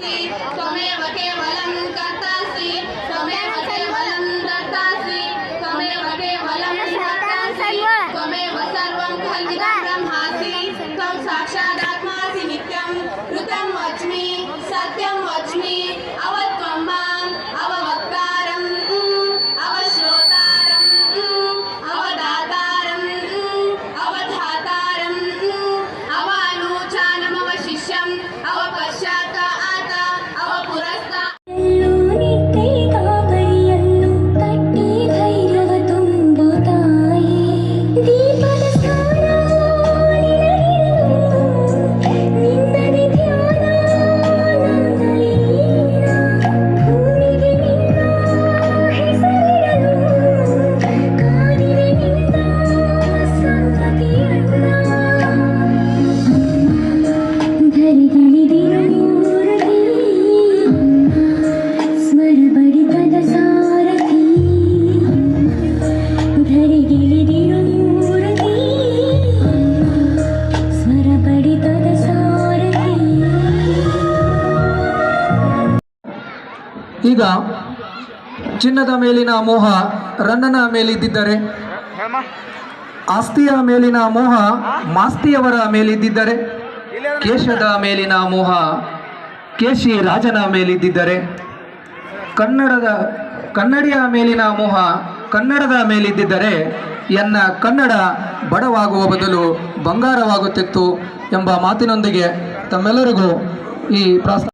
Còn em, em. ಈಗ ಚಿನ್ನದ ಮೇಲಿನ ಮೋಹ ರನ್ನನ ಮೇಲಿದ್ದರೆ ಆಸ್ತಿಯ ಮೇಲಿನ ಮೋಹ ಮಾಸ್ತಿಯವರ ಮೇಲಿದ್ದರೆ ಕೇಶದ ಮೇಲಿನ ಮೋಹ ಕೇಶಿ ರಾಜನ ಮೇಲಿದ್ದರೆ ಕನ್ನಡದ ಕನ್ನಡಿಯ ಮೇಲಿನ ಮೋಹ ಕನ್ನಡದ ಮೇಲಿದ್ದರೆ ಎನ್ನ ಕನ್ನಡ ಬಡವಾಗುವ ಬದಲು ಬಂಗಾರವಾಗುತ್ತಿತ್ತು ಎಂಬ ಮಾತಿನೊಂದಿಗೆ ತಮ್ಮೆಲ್ಲರಿಗೂ ಈ ಪ್ರಾಸ್ತಾವ